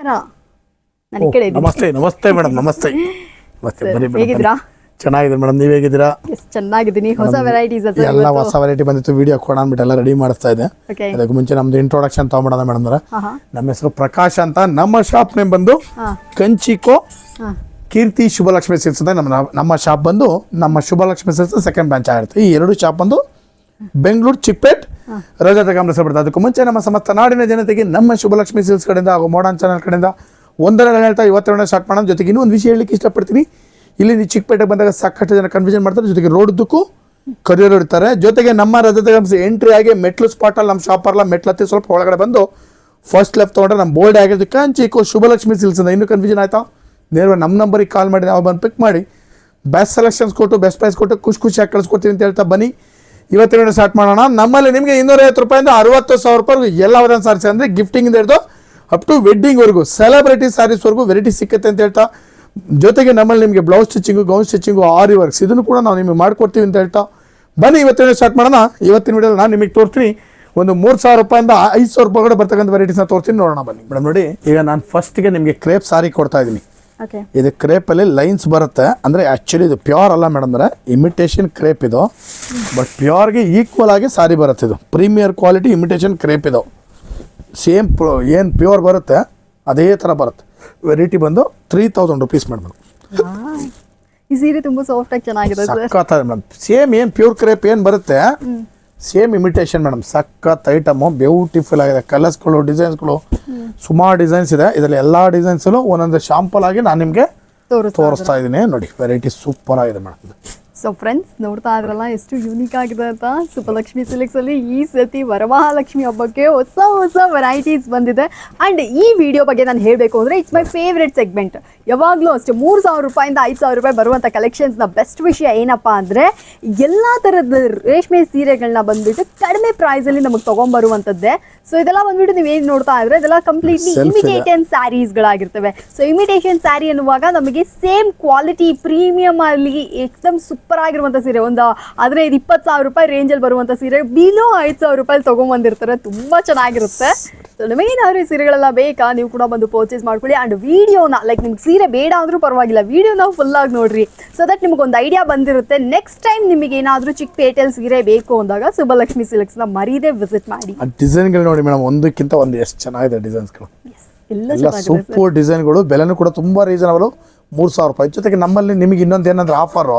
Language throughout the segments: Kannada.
ನಾನು ಈ ಕಡೆ ಇದ್ದೀನಿ ನಮಸ್ತೆ ನಮಸ್ತೆ ಮೇಡಮ್ ನಮಸ್ತೆ. ನಮಸ್ತೆ ಬನ್ನಿ ಮೇಡಮ್ ಹೇಗಿದ್ದೀರಾ? ಚೆನ್ನಾಗಿದೆ ಮೇಡಮ್ ನೀವು ಹೇಗಿದ್ದೀರಾ? ಎಸ್ ಚೆನ್ನಾಗಿದ್ದೀನಿ. ಹೊಸ ವೆರೈಟೀಸ್ ಎಲ್ಲ ಹೊಸ ವೆರೈಟಿ ಬಂದಿತ್ತು ವಿಡಿಯೋ ಕೊಡ ಅಂದ್ಬಿಟ್ಟು ಎಲ್ಲ ರೆಡಿ ಮಾಡಿಸ್ತಾ ಇದೆ ಓಕೆ ಅದಕ್ಕೆ ಮುಂಚೆ ನಮ್ದು ಇಂಟ್ರೊಡಕ್ಷನ್ ತಗೊಂಬಿಡೋಣ ಮೇಡಮ್ ಹಾ ಹಾ ನಮ್ಮ ಹೆಸರು ಪ್ರಕಾಶ್ ಅಂತ. ನಮ್ಮ ಶಾಪ್ ನೇಮ್ ಬಂದು ಹಾ. ಕಂಚಿಕೋ ಹಾ. ಕೀರ್ತಿ ಶುಭಲಕ್ಷ್ಮಿ ಸಿಲ್ಸ್ ಅಂತ ನಮ್ಮ ನಮ್ಮ ಶಾಪ್ ಬಂದು ನಮ್ಮ ಶುಭಲಕ್ಷ್ಮಿ ಸಿಲ್ಸ್ ಸೆಕೆಂಡ್ ಬ್ರಾಂಚ್ ಆಗಿರುತ್ತೆ. ಈ ಎರಡು ಶಾಪ್ ಬಂದು ಬೆಂಗಳೂರು ಚಿಪ್ಪೇಟ್, ರಜತ ಗಮನಿಸಬಿಡುತ್ತೆ ಅದಕ್ಕೂ ಮುಂಚೆ ನಮ್ಮ ಸಮಸ್ತ ನಾಡಿನ ಜನತೆಗೆ ನಮ್ಮ ಶುಭಲಕ್ಷ್ಮಿ ಸಿಲ್ಸ್ ಕಡೆಯಿಂದ ಹಾಗೂ ಮಾಡರ್ನ್ ಚಾನಲ್ ಕಡೆಯಿಂದ ಒಂದೆರಡು ಹೇಳ್ತಾ ಇವತ್ತೆರಡನೇ ಸ್ಟಾರ್ಟ್ ಮಾಡೋಣ. ಜೊತೆಗೆ ಇನ್ನೂ ಒಂದು ವಿಷಯ ಹೇಳಲಿಕ್ಕೆ ಇಷ್ಟಪಡ್ತೀನಿ. ಇಲ್ಲಿ ನೀವು ಚಿಕ್ಕಪೇಟೆಗೆ ಬಂದಾಗ ಸಾಕಷ್ಟು ಜನ ಕನ್ಫ್ಯೂಷನ್ ಮಾಡ್ತಾರೆ. ಜೊತೆಗೆ ರೋಡ್ದಕ್ಕೂ ಕರಿಯರ್ ಇರ್ತಾರೆ ಜೊತೆಗೆ ನಮ್ಮ ರಜತ ಗಮನಿಸಿ ಎಂಟ್ರಿ ಆಗಿ ಮೆಟ್ಲು ಸ್ಪಾಟಲ್ಲಿ ನಮ್ಮ ಶಾಪರ್ಲ ಮೆಟ್ಲತ್ತಿ ಸ್ವಲ್ಪ ಒಳಗಡೆ ಬಂದು ಫಸ್ಟ್ ಲೆಫ್ಟ್ ತೊಗೊಂಡ್ರೆ ನಮ್ಮ ಬೋರ್ಡ್ ಆಗಿದ್ದು ಕಂಚಿಕೋ ಶುಭಲಕ್ಷ್ಮಿ ಸಿಲ್ಸ್ ಅಂತ ಇನ್ನೂ ಕನ್ಫ್ಯೂಷನ್ ಆಯ್ತಾ? ನೇರವಾಗಿ ನಮ್ಮ ನಂಬರಿಗೆ ಕಾಲ್ ಮಾಡಿ, ನಾವು ಬಂದು ಪಿಕ್ ಮಾಡಿ. ಬೆಸ್ಟ್ ಸೆಲೆಕ್ಷನ್ಸ್ ಕೊಟ್ಟು ಬೆಸ್ಟ್ ಪ್ರೈಸ್ ಕೊಟ್ಟು ಖುಷಿ ಖುಷಿಯಾಗಿ ಕಳಿಸ್ಕೊಡ್ತೀನಿ ಅಂತ ಹೇಳ್ತಾ ಬನ್ನಿ. ಇವತ್ತಿನ ಸ್ಟಾರ್ಟ್ ಮಾಡೋಣ. ನಮ್ಮಲ್ಲಿ ನಿಮಗೆ ಇನ್ನೂರೈವತ್ತು ರೂಪಾಯಿಂದ ಅರವತ್ತು ಸಾವಿರ ರೂಪಾಯಿ ಎಲ್ಲ ಸಾರೀಸ್ ಅಂದರೆ ಗಿಫ್ಟಿಂಗ್ ಹಿಡಿದು ಅಪ್ ಟು ವೆಡ್ಡಿಂಗ್ವರೆಗೂ ಸೆಲೆಬ್ರಿಟಿ ಸಾರೀಸ್ವರೆಗೂ ವೆರೈಟಿ ಸಿಕ್ಕತ್ತೆ ಅಂತ ಹೇಳ್ತಾ, ಜೊತೆಗೆ ನಮ್ಮಲ್ಲಿ ನಿಮಗೆ ಬ್ಲೌಸ್ ಸ್ಟಿಚಿಂಗು ಗೌನ್ ಸ್ಟಿಚಿಂಗು ಆರಿ ವರ್ಕ್ಸ್ ಇದನ್ನು ಕೂಡ ನಾವು ನಿಮಗೆ ಮಾಡ್ಕೊಡ್ತೀವಿ ಅಂತ ಹೇಳ್ತಾ. ಬನ್ನಿ ಇವತ್ತಿನ ಸ್ಟಾರ್ಟ್ ಮಾಡೋಣ. ಇವತ್ತಿನ ವಿಡಿಯೋ ನಾನು ನಿಮಗೆ ತೋರ್ತೀನಿ ಒಂದು ಮೂರು ಸಾವಿರ ರೂಪಾಯಿಂದ ಐದು ಸಾವಿರ ರೂಪಾಯಿ ಕೂಡ ಬರ್ತಕ್ಕಂಥ ವೆರೈಟೀಸ್ನ ತೋರ್ತೀನಿ ನೋಡೋಣ ಬನ್ನಿ. ಮೇಡಮ್ ನೋಡಿ, ಈಗ ನಾನು ಫಸ್ಟಿಗೆ ನಿಮಗೆ ಕ್ರೇಪ್ ಸಾರಿ ಕೊಡ್ತಾ ಇದ್ದೀನಿ ಇದು ಕ್ರೇಪಲ್ಲಿ ಲೈನ್ಸ್ ಬರುತ್ತೆ. ಅಂದರೆ ಆ್ಯಕ್ಚುಲಿ ಇದು ಪ್ಯೂರ್ ಅಲ್ಲ ಮೇಡಮ್ ಅಂದ್ರೆ ಇಮಿಟೇಷನ್ ಕ್ರೇಪ್ ಇದು. ಬಟ್ ಪ್ಯೂರ್ಗೆ ಈಕ್ವಲ್ ಆಗಿ ಸಾರಿ ಬರುತ್ತೆ ಇದು. ಪ್ರೀಮಿಯರ್ ಕ್ವಾಲಿಟಿ ಇಮಿಟೇಷನ್ ಕ್ರೇಪ್ ಇದು. ಸೇಮ್ ಏನು ಪ್ಯೂರ್ ಬರುತ್ತೆ ಅದೇ ಥರ ಬರುತ್ತೆ. ವೆರೈಟಿ ಬಂದು ತ್ರೀ ತೌಸಂಡ್ ರುಪೀಸ್ ಮೇಡಮ್ ಈ ಸೀರೆ ತುಂಬ ಸಾಫ್ಟ್ ಆಗಿ ಚೆನ್ನಾಗಿದೆ ಮೇಡಮ್ ಸೇಮ್ ಏನು ಪ್ಯೂರ್ ಕ್ರೇಪ್ ಏನು ಬರುತ್ತೆ ಸೇಮ್ ಇಮಿಟೇಷನ್ ಮೇಡಮ್ ಸಖತ್ ಐಟಮು ಬ್ಯೂಟಿಫುಲ್ ಆಗಿದೆ. ಕಲರ್ಸ್ಗಳು ಡಿಸೈನ್ಸ್ಗಳು ಸುಮಾರು ಡಿಸೈನ್ಸ್ ಇದೆ. ಇದರಲ್ಲಿ ಎಲ್ಲ ಡಿಸೈನ್ಸಲ್ಲೂ ಒಂದೊಂದು ಶಾಂಪಲ್ ಆಗಿ ನಾನು ನಿಮಗೆ ತೋರಿಸ್ತಾ ತೋರಿಸ್ತಾ ಇದ್ದೀನಿ ನೋಡಿ ವೆರೈಟಿ ಸೂಪರ್ ಆಗಿದೆ ಮೇಡಮ್ ಸೊ ಫ್ರೆಂಡ್ಸ್ ನೋಡ್ತಾ ಇದ್ರಲ್ಲ ಎಷ್ಟು ಯೂನಿಕ್ ಆಗಿದೆ ಅಂತ. ಸುಬ್ಬಲಕ್ಷ್ಮಿ ಸಿಲೆಕ್ಸಲ್ಲಿ ಅಲ್ಲಿ ಈ ಸತಿ ವರಮಹಾಲಕ್ಷ್ಮಿ ಹಬ್ಬಕ್ಕೆ ಹೊಸ ಹೊಸ ವೆರೈಟೀಸ್ ಬಂದಿದೆ. ಅಂಡ್ ಈ ವಿಡಿಯೋ ಬಗ್ಗೆ ನಾನು ಹೇಳಬೇಕು ಅಂದ್ರೆ ಇಟ್ಸ್ ಮೈ ಫೇವ್ರೆಟ್ ಸೆಗ್ಮೆಂಟ್ ಯಾವಾಗಲೂ ಅಷ್ಟೇ ಮೂರು ಸಾವಿರ ರೂಪಾಯಿಂದ ಐದು ಸಾವಿರ ರೂಪಾಯಿ ಬರುವಂಥ ಕಲೆಕ್ಷನ್ಸ್ನ ಬೆಸ್ಟ್ ವಿಷಯ ಏನಪ್ಪ ಅಂದರೆ ಎಲ್ಲ ಥರದ ರೇಷ್ಮೆ ಸೀರೆಗಳನ್ನ ಬಂದ್ಬಿಟ್ಟು ಕಡಿಮೆ ಪ್ರೈಸಲ್ಲಿ ನಮಗೆ ತೊಗೊಂಬರುವಂಥದ್ದೇ ಸೊ ಇದೆಲ್ಲ ಬಂದ್ಬಿಟ್ಟು ನೀವು ಏನು ನೋಡ್ತಾ ಇದ್ರೆ ಇದೆಲ್ಲ ಕಂಪ್ಲೀಟ್ಲಿ. ಇಮಿಟೇಷನ್ ಸ್ಯಾರೀಸ್ಗಳಾಗಿರ್ತವೆ ಸೊ ಇಮಿಟೇಷನ್ ಸ್ಯಾರಿ ಅನ್ನುವಾಗ ನಮಗೆ ಸೇಮ್ ಕ್ವಾಲಿಟಿ ಪ್ರೀಮಿಯಮ್ ಅಲ್ಲಿ ಎಕ್ದಮ್ ಸೂಪರ್ ಆಗಿರುವಂಥ ಸೀರೆ. ಒಂದು ಹದಿನೈದು ಇಪ್ಪತ್ತು ಸಾವಿರ ರೂಪಾಯಿ ರೇಂಜಲ್ಲಿ ಬರುವಂಥ ಸೀರೆ. ಬಿಲೋ ಐದು ಸಾವಿರ ರೂಪಾಯಿ ತೊಗೊಂಬಂದಿರ್ತಾರೆ. ತುಂಬ ಚೆನ್ನಾಗಿರುತ್ತೆ. ಸೊ ನಿಮಗೇನಾದ್ರು ಈ ಸೀರೆಗಳೆಲ್ಲ ಬೇಕಾ? ನೀವು ಕೂಡ ಬಂದು ಪರ್ಚೇಸ್ ಮಾಡ್ಕೊಳ್ಳಿ. ಆ್ಯಂಡ್ ವಿಡಿಯೋನ ಲೈಕ್ ನಿಮ್ಗೆ ಸೀರೆ ಬೇಡ ಅಂದ್ರೂ ಪರವಾಗಿಲ್ಲ. ವಿಡಿಯೋನ ಫುಲ್ಲಾಗಿ ನೋಡ್ರಿ. ಸೊ ದಟ್ ನಿಮ್ಗೊಂದು ಐಡಿಯಾ ಬಂದಿರುತ್ತೆ. ನೆಕ್ಸ್ಟ್ ಟೈಮ್ ನಿಮಗೆ ಏನಾದರೂ ಪೇಟೆಲ್ ಸೀರೆ ಬೇಕು ಅಂದಾಗ ಸುಬ್ಬಲಕ್ಷ್ಮಿ ಸಿಲ್ಕ್ಸ್ನ ಮರೀದೇ ವಿಸಿಟ್ ಮಾಡಿ. ಡಿಸೈನ್ಗಳು ನೋಡಿ ಮೇಡಮ್ ಒಂದಕ್ಕಿಂತ ಒಂದು ಎಷ್ಟು ಚೆನ್ನಾಗಿದೆ ಡಿಸೈನ್ಸ್ಗಳು ಎಲ್ಲ ಸೂಪರ್ ಡಿಸೈನ್ಗಳು ಬೆಲೆನೂ ಕೂಡ ತುಂಬ ರೀಸನಬಲು ಮೂರು ಸಾವಿರ ರೂಪಾಯಿ. ಜೊತೆಗೆ ನಮ್ಮಲ್ಲಿ ನಿಮಗೆ ಇನ್ನೊಂದು ಏನಂದ್ರೆ ಆಫರು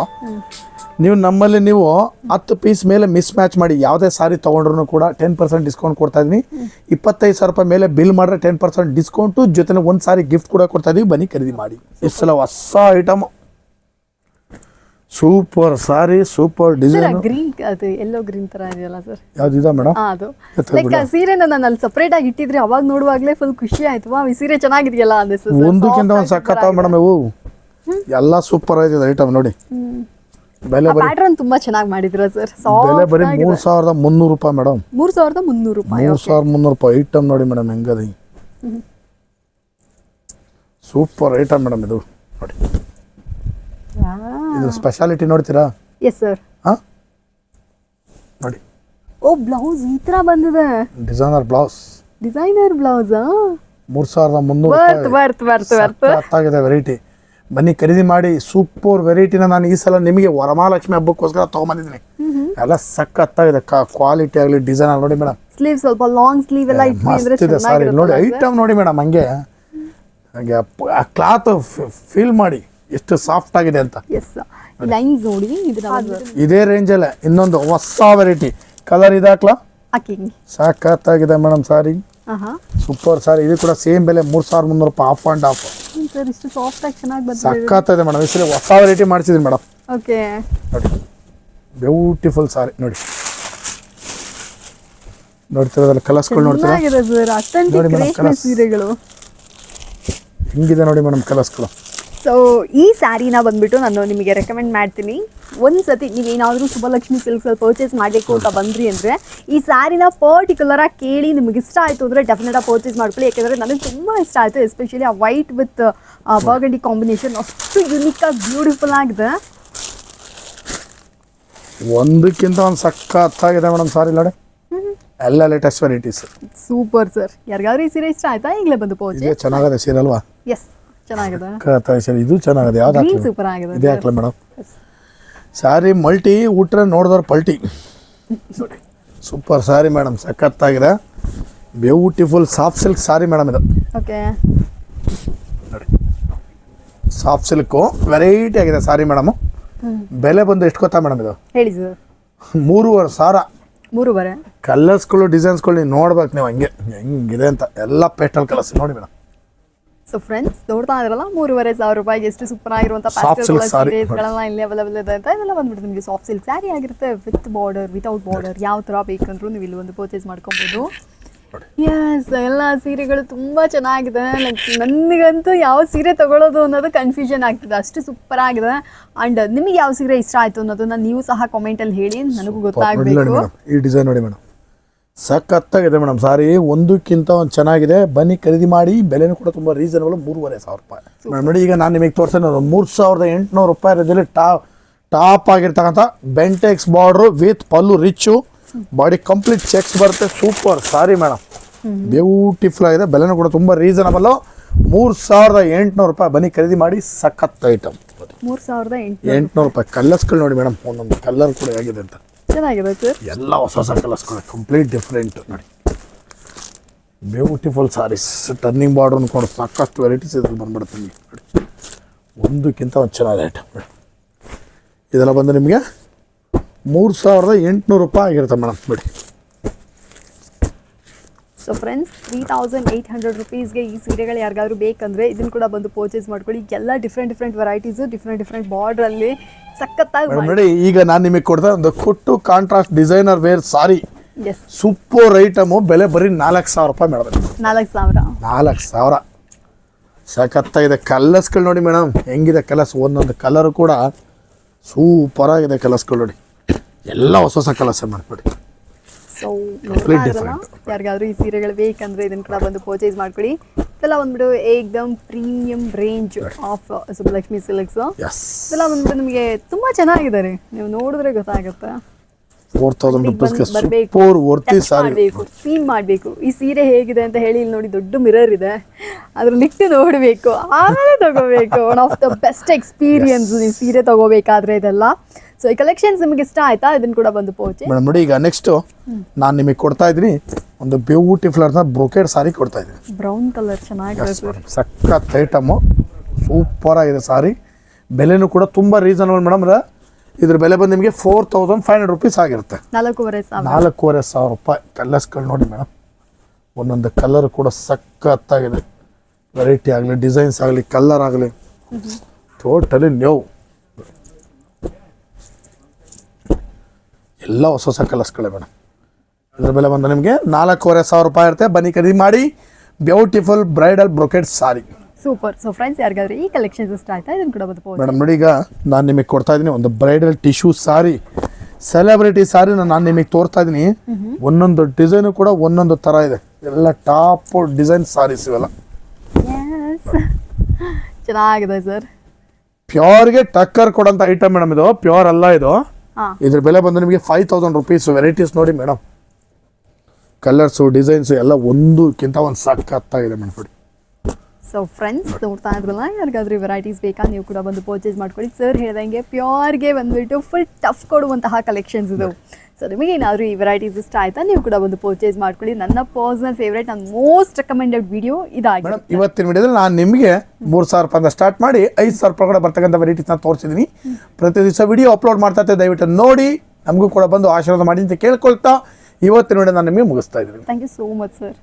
ನೀವು ನಮ್ಮಲ್ಲಿ ನೀವು ಹತ್ತು ಪೀಸ್ ಮೇಲೆ ಮಿಸ್ ಮ್ಯಾಚ್ ಮಾಡಿ ಯಾವುದೇ ಸಾರಿ ತೊಗೊಂಡ್ರು ಕೂಡ ಟೆನ್ ಪರ್ಸೆಂಟ್ ಡಿಸ್ಕೌಂಟ್ ಕೊಡ್ತಾ ಇದೀನಿ ಇಪ್ಪತ್ತೈದು ಸಾವಿರ ರೂಪಾಯಿ ಮೇಲೆ ಬಿಲ್ ಮಾಡಿದ್ರೆ ಟೆನ್ ಪರ್ಸೆಂಟ್ ಡಿಸ್ಕೌಂಟು ಜೊತೆಗೆ ಒಂದು ಸಾರಿ ಗಿಫ್ಟ್ ಕೂಡ ಕೊಡ್ತಾ ಇದೀವಿ ಬನ್ನಿ ಖರೀದಿ ಮಾಡಿ. ಈ ಸಲ ಹೊಸ item super sari super design green ಅದು ಎಲ್ಲೋ ಗ್ರೀನ್ ತರ ಇದೆಯಲ್ಲ ಸರ್ ಯಾವ್ದಿದೆ ಮೇಡಮ್ ಅದು. ಲೈಕ್ ಆ ಸೀರೆನ ನಾನು ಅಲ್ಲಿ ಸೆಪರೇಟ್ ಆಗಿ ಇಟ್ಟಿದ್ರೆ ಅವಾಗ ನೋಡುವಾಗಲೇ ಫುಲ್ ಖುಷಿ ಆಯ್ತು. ವಾ ಈ ಸೀರೆ ಚೆನ್ನಾಗಿದೆಯಲ್ಲ ಅನ್ನಿಸ್ತು sir. ಒಂದಕ್ಕಿಂತ ಒಂದು ಸಕ್ಕತ್ತಾವ ಸಖತ್ತಾವ ಮೇಡಮ್ ಇವು. ಎಲ್ಲ ಸೂಪರ್ ಆಗಿದೆ ಐಟಮ್ ನೋಡಿ. ಬೆಲೆ ಬರೀ ಪ್ಯಾಟ್ರನ್ ತುಂಬಾ ಚೆನ್ನಾಗಿ ಮಾಡಿದ್ರ ಸರ್ ಬೆಲೆ ಬರೀ ಮೂರು ಸಾವಿರದ ಮುನ್ನೂರು ರೂಪಾಯಿ ಮೇಡಮ್ ಮೂರ್ ಸಾವಿರದ ಮುನ್ನೂರು ರೂಪಾಯಿ ಮೂರು ಸಾವಿರದ ಮುನ್ನೂರು ರೂಪಾಯಿ ಐಟಮ್ ನೋಡಿ ಮೇಡಮ್ ಹೆಂಗದ? ಸೂಪರ್ ಐಟಮ್ ಮೇಡಮ್ ಇದು. ನೋಡಿ. ಇದು ಸ್ಪೆಷಾಲಿಟಿ ನೋಡ್ತೀರಾ? ಎಸ್ ಸರ್ ಹಾಂ? ನೋಡಿ. ಓ ಬ್ಲೌಸ್ ಈ ತರ ಬಂದಿದೆ. ಡಿಸೈನರ್ ಬ್ಲೌಸ್ ಡಿಸೈನರ್ ಬ್ಲೌಸ್ ಮೂರು ಸಾವಿರದ ಮುನ್ನೂರು ವರ್ತ್ ವರ್ತ್ ವರ್ತ್ ವರ್ತ್ ಸಖತ್ತಾಗಿದೆ ವೆರೈಟಿ ಬನ್ನಿ ಖರೀದಿ ಮಾಡಿ ಸೂಪರ್ ವೆರೈಟಿನ ನಾನು ಈ ಸಲ ನಿಮಗೆ ವರಮಹಾಲಕ್ಷ್ಮಿ ಹಬ್ಬಕ್ಕೋಸ್ಕರ ತೊಗೊಂಬಂದಿದ್ದೀನಿ. ಎಲ್ಲ ಸಖತ್ತಾಗಿದೆ. ಕ್ವಾಲಿಟಿ ಆಗಲಿ ಡಿಸೈನ್ ಆಗಲಿ ನೋಡಿ ಮೇಡಮ್ ಸ್ಲೀವ್ ಸ್ವಲ್ಪ ಲಾಂಗ್ ಸ್ಲೀವ್ ಎಲ್ಲ ಮಸ್ತ್ ಇದೆ ಸಾರಿ. ನೋಡಿ ಐಟಮ್ ನೋಡಿ ಮೇಡಮ್ ಹಂಗೆ. ಹಾಗೆ ಆ ಕ್ಲಾತ್ ಫೀಲ್ ಮಾಡಿ. ಎಷ್ಟು ಸಾಫ್ಟ್ ಆಗಿದೆ ಅಂತ. ಎಸ್ ಲೈನ್ಸ್ ನೋಡಿ ಇದನ್ನ ಇದೇ ರೇಂಜಲ್ಲೇ ಇನ್ನೊಂದು ಹೊಸ ವೆರೈಟಿ ಕಲರ್ ಇದಾಕ್ಲಾ ಹಾಕ್ಲಾ? ಸಾಕತ್ತಾಗಿದೆ ಮೇಡಮ್ ಸಾರಿ. ಸೂಪರ್ ಸಾರಿ. ಇದು ಕೂಡ ಸೇಮ್ ಬೆಲೆ ಮೂರು ಸಾವಿರದ ಮುನ್ನೂರು ರೂಪಾಯಿ ಆಫ್ ಆ್ಯಂಡ್ ಆಫ್ ಸರ್ ಇಷ್ಟು ಸಾಫ್ಟ್ ಆಗಿ ಚೆನ್ನಾಗಿ ಬಂದಿದೆ ಸಕ್ಕತ್ತದೆ ಮೇಡಮ್. ಈ ಸಲ ಹೊಸ ವೆರೈಟಿ ಮಾಡ್ಸಿದೀನಿ ಮೇಡಮ್. ಓಕೆ. ನೋಡಿ ಬ್ಯೂಟಿಫುಲ್ ಸಾರಿ ನೋಡಿ. ನೋಡ್ತಿರೋದಲ್ಲ ಕಲರ್ಸ್ಗಳು ನೋಡ್ತೀರಾ? ಚೆನ್ನಾಗಿದೆ ಸರ್ ನೋಡಿ ರೇಷ್ಮೆ colours. ಸೀರೆಗಳು. ಹಿಂಗಿದೆ ನೋಡಿ ಮೇಡಮ್ ಕಲರ್ಸ್ಗಳು. ಸೊ ಈ ಸ್ಯಾರಿನ ಬಂದ್ಬಿಟ್ಟು ನಾನು ನಿಮಗೆ ರೆಕಮೆಂಡ್ ಮಾಡ್ತೀನಿ. ಒಂದು ಸತಿ ನೀವೇನಾದರೂ ಶುಭಲಕ್ಷ್ಮಿ ಸಿಲ್ಕ್ಸಲ್ಲಿ ಪರ್ಚೇಸ್ ಮಾಡಬೇಕು ಅಂತ ಬಂದ್ರಿ ಅಂದರೆ ಈ ಸ್ಯಾರಿನ ಪರ್ಟಿಕ್ಯುಲರಾಗಿ ಕೇಳಿ ನಿಮಗೆ ಇಷ್ಟ ಆಯಿತು ಅಂದರೆ ಡೆಫಿನೆಟಾಗಿ ಪರ್ಚೇಸ್ ಮಾಡ್ಕೊಳ್ಳಿ. ಯಾಕೆಂದರೆ ನನಗೆ ತುಂಬ ಇಷ್ಟ ಆಯಿತು ಎಸ್ಪೆಷಲಿ ಆ ವೈಟ್ ವಿತ್ ಬರ್ಗಂಡಿ ಕಾಂಬಿನೇಷನ್ ಅಷ್ಟು ಯುನಿಕಾಗಿ ಬ್ಯೂಟಿಫುಲ್ ಆಗಿದೆ. ಒಂದಕ್ಕಿಂತ ಒಂದು ಸಖತ್ತಾಗಿದೆ ಮೇಡಮ್ ಸಾರಿ ನೋಡಿ ಎಲ್ಲ ಲೇಟೆಸ್ಟ್ ವೆರೈಟೀಸ್ ಸೂಪರ್ ಸರ್ ಯಾರಿಗಾದ್ರೂ ಈ ಸೀರೆ ಇಷ್ಟ ಆಯ್ತಾ? ಈಗಲೇ ಬಂದು ಪೋಚೆ ಚೆನ್ನಾಗದೆ ಸೀರೆ ಅಲ್ವಾ? ಎಸ್ ಚೆನ್ನಾಗಿದೆ. ಸೀರೆ ಇದು ಚೆನ್ನಾಗಿದೆ. ಯಾವ್ದು ಸೂಪರ್ ಆಗಿದೆ. ಇದೇ ಹಾಕ್ಲ ಮೇಡಮ್. ಸ್ಯಾರಿ ಮಲ್ಟಿ ಊಟ್ರೆ ನೋಡಿದವ್ರು ಪಲ್ಟಿ. ನೋಡಿ ಸೂಪರ್ ಸ್ಯಾರಿ ಮೇಡಮ್ ಸಖತ್ತಾಗಿದೆ. Beautiful soft silk sari madam ಇದು. ಓಕೆ. ನೋಡಿ ಸಾಫ್ಟ್ ಸಿಲ್ಕು ವೆರೈಟಿ ಆಗಿದೆ ಸಾರಿ ಮೇಡಮ್. ಬೆಲೆ ಬಂದು ಎಷ್ಟು ಗೊತ್ತಾ ಮೇಡಮ್ ಇದು? ಹೇಳಿ ಸರ್. ಮೂರುವರೆ ಸಾವಿರ ಮೂರುವರೆ. ಕಲರ್ಸ್ಗಳು ಡಿಸೈನ್ಸ್ಗಳು ನೀವು ನೋಡ್ಬೇಕು ನೀವು ಹಂಗೆ. ಹೆಂಗಿದೆ ಅಂತ. ಎಲ್ಲ ಪೇಸ್ಟಲ್ ಕಲರ್ಸ್ ನೋಡಿ ಮೇಡಮ್. ಸೊ ಫ್ರೆಂಡ್ಸ್ ನೋಡ್ತಾ ಇದ್ರಲ್ಲ ಮೂರುವರೆ ಸಾವಿರ ರೂಪಾಯಿ ಎಷ್ಟು ಸೂಪರ್ ಆಗಿರುವಂತ. ಸೀರೆಗಳೆಲ್ಲ ಇಲ್ಲಿ ಅವೈಲೇಬಲ್ ಇದೆ ಅಂತ ಇದೆಲ್ಲ ಬಂದ್ಬಿಟ್ಟು ನಿಮಗೆ. ಸಾಫ್ಟ್ ಸಿಲ್ಕ್ ಸ್ಯಾರಿ ಆಗಿರುತ್ತೆ ವಿತ್ ಬಾರ್ಡರ್ ವಿತೌಟ್ ಬಾರ್ಡರ್ ಯಾವ ಥರ ಬೇಕಂದ್ರೂ ನೀವು ಇಲ್ಲಿ ಒಂದು ಪರ್ಚೇಸ್ ಮಾಡ್ಕೊಬೋದು. ಎಸ್ ಎಲ್ಲ ಸೀರೆಗಳು ತುಂಬಾ ಚೆನ್ನಾಗಿದೆ. ಲೈಕ್ ನನಗಂತೂ ಯಾವ ಸೀರೆ ತಗೊಳ್ಳೋದು ಅನ್ನೋದು ಕನ್ಫ್ಯೂಷನ್ ಆಗ್ತಿದೆ. ಅಷ್ಟು ಸೂಪರ್ ಆಗಿದೆ. ಅಂಡ್ ನಿಮಗೆ ಯಾವ ಸೀರೆ ಇಷ್ಟ ಆಯ್ತು ಅನ್ನೋದನ್ನ ನೀವು ಸಹ ಕಾಮೆಂಟ್ ಅಲ್ಲಿ ಹೇಳಿ. ನನಗೂ ಗೊತ್ತಾಗಬೇಕು. ಈ ಡಿಸೈನ್ ನೋಡಿ ಮೇಡಮ್ ಸಖತ್ತಾಗಿದೆ ಮೇಡಮ್. ಸಾರಿ ಒಂದಕ್ಕಿಂತ ಒಂದು ಚೆನ್ನಾಗಿದೆ. ಬನ್ನಿ ಖರೀದಿ ಮಾಡಿ. ಬೆಲೆನೂ ಕೂಡ ತುಂಬ ರೀಸನಬಲ್ ಮೂರುವರೆ ಸಾವಿರ ರೂಪಾಯಿ. ಮೇಡಮ್ ನೋಡಿ ಈಗ ನಾನು ನಿಮಗೆ ತೋರಿಸ್ತೇನೆ ಮೂರು ಸಾವಿರದ ಎಂಟುನೂರು ರೂಪಾಯಿ ರೇಂಜಲ್ಲಿ ಟಾ ಟಾಪ್ ಆಗಿರ್ತಕ್ಕಂಥ Bentex border with pallu rich body complete checks ಬರುತ್ತೆ. Super sari madam. ಬ್ಯೂಟಿಫುಲ್ ಆಗಿದೆ. ಬೆಲೆನೂ ಕೂಡ ತುಂಬ ರೀಸನಬಲ್ಲು ಮೂರು ಸಾವಿರದ ಎಂಟುನೂರು ರೂಪಾಯಿ. ಬನ್ನಿ ಖರೀದಿ ಮಾಡಿ. ಸಖತ್ ಐಟಮ್ ಮೂರು ಸಾವಿರದ ಎಂಟು ಎಂಟುನೂರು ರೂಪಾಯಿ. ಕಲ್ಲರ್ಸ್ಗಳು ನೋಡಿ ಮೇಡಮ್. ಒಂದೊಂದು ಕಲ್ಲರ್ ಕೂಡ ಹೇಗಿದೆ ಅಂತ. ಚೆನ್ನಾಗಿದೆ ಸರ್ ಎಲ್ಲ ಹೊಸ ಹೊಸ ಕಲರ್ಸ್ಗಳು ಕಂಪ್ಲೀಟ್ ಡಿಫ್ರೆಂಟ್ ನೋಡಿ. ಬ್ಯೂಟಿಫುಲ್ ಸಾರೀಸ್ ಟರ್ನಿಂಗ್ ಬಾರ್ಡರ್ ಅಂದ್ಕೊಂಡು ಸಾಕಷ್ಟು ವೆರೈಟೀಸ್ ಇದ್ರಲ್ಲಿ ಬಂದ್ಬಿಡುತ್ತೆ ನಿಮಗೆ. ನೋಡಿ. ಒಂದಕ್ಕಿಂತ ಒಂದು ಚೆನ್ನಾಗಿದೆ ಐಟಮ್ ನೋಡಿ. ಇದೆಲ್ಲ ಬಂದು ನಿಮಗೆ ಮೂರು ಸಾವಿರದ ಎಂಟುನೂರು ರೂಪಾಯಿ ಆಗಿರುತ್ತೆ ಮೇಡಮ್ ನೋಡಿ. So friends three thousand eight hundred ರುಪೀಸ್ಗೆ ಈ ಸೀರೆಗಳು ಯಾರಿಗಾದ್ರೂ ಬೇಕಂದ್ರೆ ಇದನ್ನು ಕೂಡ ಬಂದು ಪರ್ಚೇಸ್ ಮಾಡ್ಕೊಳ್ಳಿ. ಎಲ್ಲ different different varieties different different ಬಾರ್ಡ್ರಲ್ಲಿ ಸಖತ್ತಾಗಿ ನೋಡಿ ಈಗ ನಾನು ನಿಮಗೆ ಕೊಡ್ತಾ ಒಂದು ಕೊಟ್ಟು contrast designer wear sari is super item ಬೆಲೆ ಬರೀ ನಾಲ್ಕು ಸಾವಿರ ರೂಪಾಯಿ ಮೇಡಮ್ ನಾಲ್ಕು ಸಾವಿರ. ನಾಲ್ಕು ಸಾವಿರ. ಸಖತ್ತಾಗಿದೆ ಕಲರ್ಸ್ಗಳು ನೋಡಿ ಮೇಡಮ್ ಹೆಂಗಿದೆ ಕಲರ್ಸ್ ಒಂದೊಂದು ಕಲರು ಕೂಡ ಸೂಪರ್ ಆಗಿದೆ ಕಲರ್ಸ್ಗಳು ನೋಡಿ. ಎಲ್ಲ ಹೊಸ ಹೊಸ ಕಲರ್ಸ್ ಮಾಡ್ಕೊಡಿ. ಸೊ ಯಾರಿಗಾದ್ರೂ ಈ ಸೀರೆಗಳು ಬೇಕಂದ್ರೆ ಇದನ್ನ ಕೂಡ ಬಂದು ಪರ್ಚೇಸ್ ಮಾಡ್ಕೊಳ್ಳಿ. ಇದೆಲ್ಲ ಬಂದ್ಬಿಟ್ಟು ಏಕ್ದಮ್ premium range of Subbalakshmi silks ಇದೆಲ್ಲ ಬಂದ್ಬಿಟ್ಟು ನಿಮಗೆ ತುಂಬಾ ಚೆನ್ನಾಗಿದ್ದಾರೆ ನೀವು ನೋಡಿದ್ರೆ ಗೊತ್ತಾಗುತ್ತೆ. ಫೋರ್ ತೌಸಂಡ್ ರುಪೀಸ್ಗೆ ಫೀಲ್ ಮಾಡಬೇಕು ಈ ಸೀರೆ ಹೇಗಿದೆ ಅಂತ ಹೇಳಿ ಇಲ್ಲಿ ನೋಡಿ ದೊಡ್ಡ ಮಿರರ್ ಇದೆ. ಅದ್ರಲ್ಲಿಟ್ಟು ನೋಡಬೇಕು. ಆಮೇಲೆ ತಗೋಬೇಕು. One of the best experience ನೀವು ಸೀರೆ ತಗೋಬೇಕಾದ್ರೆ ಇದೆಲ್ಲ. ಸೊ ಈ ಕಲೆಕ್ಷನ್ಸ್ ನಿಮಗೆ ಇಷ್ಟ ಆಯ್ತಾ? ಇದನ್ನ ಕೂಡ ಬಂದು ಪೋಚೆ ಮೇಡಮ್ ನೋಡಿ ಈಗ ನೆಕ್ಸ್ಟ್ ನಾನು ನಿಮಗೆ ಕೊಡ್ತಾ ಇದ್ದೀನಿ. ಒಂದು ಬ್ಯೂಟಿಫುಲ್ ಅಂತ ಬ್ರೊಕೇಡ್ ಸಾರಿ ಕೊಡ್ತಾ ಇದ್ದೀನಿ. ಬ್ರೌನ್ ಕಲರ್ ಚೆನ್ನಾಗಿದೆ ಸಖತ್ ಐಟಮು ಸೂಪರ್ ಆಗಿದೆ ಸಾರಿ ಬೆಲೆನೂ ಕೂಡ ತುಂಬ ರೀಸನಬಲ್ ಮೇಡಮ್ ಇದ್ರ ಬೆಲೆ ಬಂದು ನಿಮಗೆ four thousand five hundred rupees ಆಗಿರುತ್ತೆ. ನಾಲ್ಕೂವರೆ ಸಾವಿರ. ನಾಲ್ಕೂವರೆ ಸಾವಿರ ರೂಪಾಯಿ. ಕಲರ್ಸ್ಗಳು ನೋಡಿ ಮೇಡಮ್ ಒಂದೊಂದು ಕಲರ್ ಕೂಡ ಸಖತ್ತಾಗಿದೆ. ವೆರೈಟಿ ಆಗಲಿ ಡಿಸೈನ್ಸ್ ಆಗಲಿ ಕಲರ್ ಆಗಲಿ. ಟೋಟಲಿ ನ್ಯೂ ಎಲ್ಲ ಹೊಸ ಹೊಸ ಕಲರ್ಸ್ಗಳೇ ಮೇಡಮ್. ಇದ್ರ ಬೆಲೆ ಬಂದು ನಿಮಗೆ ನಾಲ್ಕೂವರೆ ಸಾವಿರ ರೂಪಾಯಿ ಇರುತ್ತೆ. ಬನ್ನಿ ಖರೀದಿ ಮಾಡಿ. Beautiful bridal brocade sari super so friends ಯಾರಿಗಾದ್ರೆ ಈ ಕಲೆಕ್ಷನ್ಸ್ ಇಷ್ಟ ಆಯ್ತಾ? ಇದನ್ನು ಕೂಡ ಬಂದು ಪೋಚೆ ಮೇಡಮ್ ನೋಡಿ ಈಗ ನಾನು ನಿಮಗೆ ಕೊಡ್ತಾ ಇದ್ದೀನಿ ಒಂದು bridal tissue sari celebrity sari ನಾನು ನಿಮಗೆ ತೋರ್ತಾ ಇದ್ದೀನಿ. ಒಂದೊಂದು ಡಿಸೈನು ಕೂಡ ಒಂದೊಂದು ಥರ ಇದೆ. ಎಲ್ಲ ಟಾಪ್ ಡಿಸೈನ್ ಸಾರೀಸ್ ಇವೆಲ್ಲ. ಚೆನ್ನಾಗಿದೆ ಸರ್ ಪ್ಯೂರ್ಗೆ ಟಕ್ಕರ್ ಕೊಡೋಂಥ ಐಟಮ್ ಮೇಡಮ್ ಇದು. ಪ್ಯೂರ್ ಅಲ್ಲ ಇದು. ಇದ್ರ ಬೆಲೆ ಬಂದು ನಿಮಗೆ ಫೈವ್ ತೌಸಂಡ್ ರುಪೀಸ್ ವೆರೈಟೀಸ್ ನೋಡಿ ಮೇಡಮ್ ಕಲರ್ಸು ಡಿಸೈನ್ಸು ಎಲ್ಲ ಒಂದಕ್ಕಿಂತ ಒಂದು ಸಖತ್ತಾಗಿದೆ ಮೇಡಮ್ ನೋಡಿ. ಸೊ ಫ್ರೆಂಡ್ಸ್ ನೋಡ್ತಾ ಇದ್ರಲ್ಲ ಯಾರಿಗಾದ್ರೂ ವೆರೈಟೀಸ್ ಬೇಕಾ ನೀವು ಕೂಡ ಬಂದು ಪರ್ಚೇಸ್ ಮಾಡ್ಕೊಳ್ಳಿ. ಸರ್ ಹೇಳ್ದಂಗೆ ಪ್ಯೂರ್ಗೆ ಬಂದ್ಬಿಟ್ಟು ಫುಲ್ ಟಫ್ ಕೊಡುವಂತಹ ಕಲೆಕ್ಷನ್ಸ್ ಇದು. ಸೊ ನಿಮಗೆ ಏನಾದರೂ ಈ ವೆರೈಟೀಸ್ ಇಷ್ಟ ಆಯ್ತಾ? ನೀವು ಕೂಡ ಒಂದು ಪರ್ಚೇಸ್ ಮಾಡ್ಕೊಳ್ಳಿ. ನನ್ನ ಪರ್ಸನಲ್ ಫೇವ್ರೇಟ್ ನನ್ನ ಮೋಸ್ಟ್ ರೆಕಮೆಂಡೆಡ್ ವಿಡಿಯೋ ಇದಾಗಿದೆ ಇವತ್ತಿನ ವಿಡಿಯೋದಲ್ಲಿ ನಾನು ನಿಮಗೆ ಮೂರು ಸಾವಿರ ರೂಪಾಯಿಂದ ಸ್ಟಾರ್ಟ್ ಮಾಡಿ ಐದು ಸಾವಿರ ರೂಪಾಯಿ ಕೂಡ ಬರ್ತಕ್ಕಂಥ ವೆರೈಟೀಸ್ನ ತೋರಿಸಿದ್ದೀನಿ. ಪ್ರತಿ ದಿವಸ ವಿಡಿಯೋ ಅಪ್ಲೋಡ್ ಮಾಡ್ತಾ ಇದ್ದೆ ದಯವಿಟ್ಟು ನೋಡಿ. ನಮಗೂ ಕೂಡ ಬಂದು ಆಶೀರ್ವಾದ ಮಾಡಿ ಅಂತ ಕೇಳ್ಕೊಳ್ತಾ ಇವತ್ತಿನ ವಿಡಿಯೋ ನಾನು ನಿಮಗೆ ಮುಗಿಸ್ತಾ ಇದ್ದೀನಿ. Thank you so much sir